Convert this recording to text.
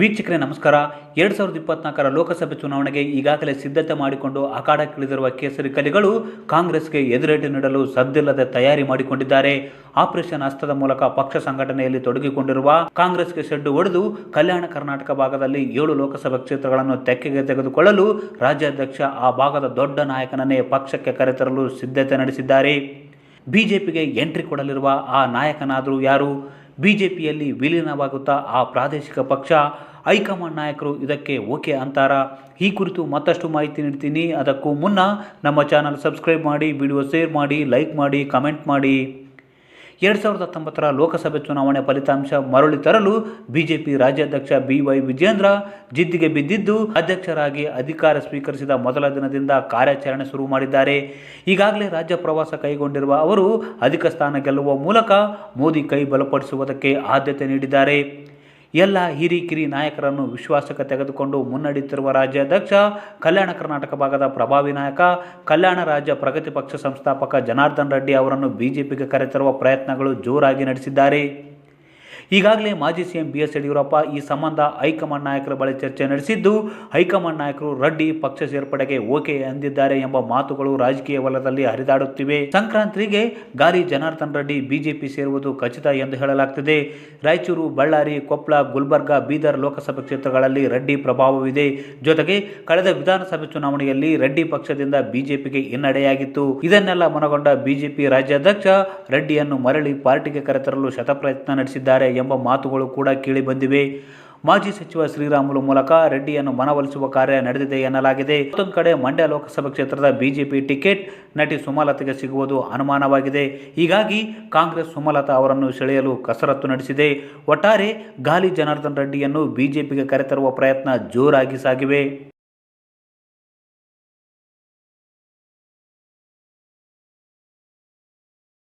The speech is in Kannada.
ವೀಕ್ಷಕರೇ, ನಮಸ್ಕಾರ. ಎರಡು ಸಾವಿರದ ಇಪ್ಪತ್ನಾಲ್ಕರ ಲೋಕಸಭೆ ಚುನಾವಣೆಗೆ ಈಗಾಗಲೇ ಸಿದ್ಧತೆ ಮಾಡಿಕೊಂಡು ಅಖಾಡಕ್ಕಿಳಿದಿರುವ ಕೇಸರಿ ಕಲಿಗಳು ಕಾಂಗ್ರೆಸ್ಗೆ ಎದುರೇಟು ನೀಡಲು ಸದ್ದಿಲ್ಲದೆ ತಯಾರಿ ಮಾಡಿಕೊಂಡಿದ್ದಾರೆ. ಆಪರೇಷನ್ ಹಸ್ತದ ಮೂಲಕ ಪಕ್ಷ ಸಂಘಟನೆಯಲ್ಲಿ ತೊಡಗಿಕೊಂಡಿರುವ ಕಾಂಗ್ರೆಸ್ಗೆ ಶೆಡ್ಡು ಒಡೆದು ಕಲ್ಯಾಣ ಕರ್ನಾಟಕ ಭಾಗದಲ್ಲಿ ಏಳು ಲೋಕಸಭಾ ಕ್ಷೇತ್ರಗಳನ್ನು ತೆಕ್ಕೆಗೆ ತೆಗೆದುಕೊಳ್ಳಲು ರಾಜ್ಯಾಧ್ಯಕ್ಷ ಆ ಭಾಗದ ದೊಡ್ಡ ನಾಯಕನನ್ನೇ ಪಕ್ಷಕ್ಕೆ ಕರೆತರಲು ಸಿದ್ಧತೆ ನಡೆಸಿದ್ದಾರೆ. ಬಿಜೆಪಿಗೆ ಎಂಟ್ರಿ ಕೊಡಲಿರುವ ಆ ನಾಯಕನಾದರೂ ಯಾರು? ಬಿಜೆಪಿಯಲ್ಲಿ ವಿಲೀನವಾಗುತ್ತಾ ಆ ಪ್ರಾದೇಶಿಕ ಪಕ್ಷ, ಹೈಕಮಾಂಡ್ ನಾಯಕರು ಇದಕ್ಕೆ ಓಕೆ ಅಂತಾರ? ಈ ಕುರಿತು ಮತ್ತಷ್ಟು ಮಾಹಿತಿ ನೀಡ್ತೀನಿ. ಅದಕ್ಕೂ ಮುನ್ನ ನಮ್ಮ ಚಾನಲ್ ಸಬ್ಸ್ಕ್ರೈಬ್ ಮಾಡಿ, ವಿಡಿಯೋ ಶೇರ್ ಮಾಡಿ, ಲೈಕ್ ಮಾಡಿ, ಕಮೆಂಟ್ ಮಾಡಿ. ಎರಡು ಸಾವಿರದ ಹತ್ತೊಂಬತ್ತರ ಲೋಕಸಭೆ ಚುನಾವಣೆ ಫಲಿತಾಂಶ ಮರಳಿ ತರಲು ಬಿಜೆಪಿ ರಾಜ್ಯಾಧ್ಯಕ್ಷ ಬಿ ವೈ ವಿಜೇಂದ್ರ ಜಿದ್ದಿಗೆ ಬಿದ್ದಿದ್ದು, ಅಧ್ಯಕ್ಷರಾಗಿ ಅಧಿಕಾರ ಸ್ವೀಕರಿಸಿದ ಮೊದಲ ದಿನದಿಂದ ಕಾರ್ಯಾಚರಣೆ ಶುರು ಮಾಡಿದ್ದಾರೆ. ಈಗಾಗಲೇ ರಾಜ್ಯ ಪ್ರವಾಸ ಕೈಗೊಂಡಿರುವ ಅವರು ಅಧಿಕ ಸ್ಥಾನ ಗೆಲ್ಲುವ ಮೂಲಕ ಮೋದಿ ಕೈ ಬಲಪಡಿಸುವುದಕ್ಕೆ ಆದ್ಯತೆ ನೀಡಿದ್ದಾರೆ. ಎಲ್ಲ ಹಿರಿಕಿರಿ ನಾಯಕರನ್ನು ವಿಶ್ವಾಸಕ್ಕೆ ತೆಗೆದುಕೊಂಡು ಮುನ್ನಡೆಯುತ್ತಿರುವ ರಾಜ್ಯಾಧ್ಯಕ್ಷ, ಕಲ್ಯಾಣ ಕರ್ನಾಟಕ ಭಾಗದ ಪ್ರಭಾವಿ ನಾಯಕ, ಕಲ್ಯಾಣ ರಾಜ್ಯ ಪ್ರಗತಿ ಪಕ್ಷ ಸಂಸ್ಥಾಪಕ ಜನಾರ್ದನ್ ರೆಡ್ಡಿ ಅವರನ್ನು ಬಿಜೆಪಿಗೆ ಕರೆತರುವ ಪ್ರಯತ್ನಗಳು ಜೋರಾಗಿ ನಡೆಸಿದ್ದಾರೆ. ಈಗಾಗಲೇ ಮಾಜಿ ಸಿಎಂ ಬಿ ಎಸ್ ಯಡಿಯೂರಪ್ಪ ಈ ಸಂಬಂಧ ಹೈಕಮಾಂಡ್ ನಾಯಕರ ಬಳಿ ಚರ್ಚೆ ನಡೆಸಿದ್ದು, ಹೈಕಮಾಂಡ್ ನಾಯಕರು ರೆಡ್ಡಿ ಪಕ್ಷ ಸೇರ್ಪಡೆಗೆ ಓಕೆ ಎಂದಿದ್ದಾರೆ ಎಂಬ ಮಾತುಗಳು ರಾಜಕೀಯ ವಲಯದಲ್ಲಿ ಹರಿದಾಡುತ್ತಿವೆ. ಸಂಕ್ರಾಂತಿಗೆ ಗಾಲಿ ಜನಾರ್ದನ್ ರೆಡ್ಡಿ ಬಿಜೆಪಿ ಸೇರುವುದು ಖಚಿತ ಎಂದು ಹೇಳಲಾಗ್ತಿದೆ. ರಾಯಚೂರು, ಬಳ್ಳಾರಿ, ಕೊಪ್ಪಳ, ಗುಲ್ಬರ್ಗಾ, ಬೀದರ್ ಲೋಕಸಭಾ ಕ್ಷೇತ್ರಗಳಲ್ಲಿ ರೆಡ್ಡಿ ಪ್ರಭಾವವಿದೆ. ಜೊತೆಗೆ ಕಳೆದ ವಿಧಾನಸಭೆ ಚುನಾವಣೆಯಲ್ಲಿ ರೆಡ್ಡಿ ಪಕ್ಷದಿಂದ ಬಿಜೆಪಿಗೆ ಹಿನ್ನಡೆಯಾಗಿತ್ತು. ಇದನ್ನೆಲ್ಲ ಮನಗೊಂಡ ಬಿಜೆಪಿ ರಾಜ್ಯಾಧ್ಯಕ್ಷ ರೆಡ್ಡಿಯನ್ನು ಮರಳಿ ಪಾರ್ಟಿಗೆ ಕರೆತರಲು ಶತಪ್ರಯತ್ನ ನಡೆಸಿದ್ದಾರೆ ಎಂಬ ಮಾತುಗಳು ಕೂಡ ಕೇಳಿ ಬಂದಿವೆ. ಮಾಜಿ ಸಚಿವ ಶ್ರೀರಾಮುಲು ಮೂಲಕ ರೆಡ್ಡಿಯನ್ನು ಮನವೊಲಿಸುವ ಕಾರ್ಯ ನಡೆದಿದೆ ಎನ್ನಲಾಗಿದೆ. ಮತ್ತೊಂದು ಕಡೆ ಮಂಡ್ಯ ಲೋಕಸಭಾ ಕ್ಷೇತ್ರದ ಬಿಜೆಪಿ ಟಿಕೆಟ್ ನಟಿ ಸುಮಲತೆಗೆ ಸಿಗುವುದು ಅನುಮಾನವಾಗಿದೆ. ಹೀಗಾಗಿ ಕಾಂಗ್ರೆಸ್ ಸುಮಲತಾ ಅವರನ್ನು ಸೆಳೆಯಲು ಕಸರತ್ತು ನಡೆಸಿದೆ. ಒಟ್ಟಾರೆ ಗಾಲಿ ಜನಾರ್ದನ್ ರೆಡ್ಡಿಯನ್ನು ಬಿಜೆಪಿಗೆ ಕರೆತರುವ ಪ್ರಯತ್ನ ಜೋರಾಗಿ ಸಾಗಿವೆ.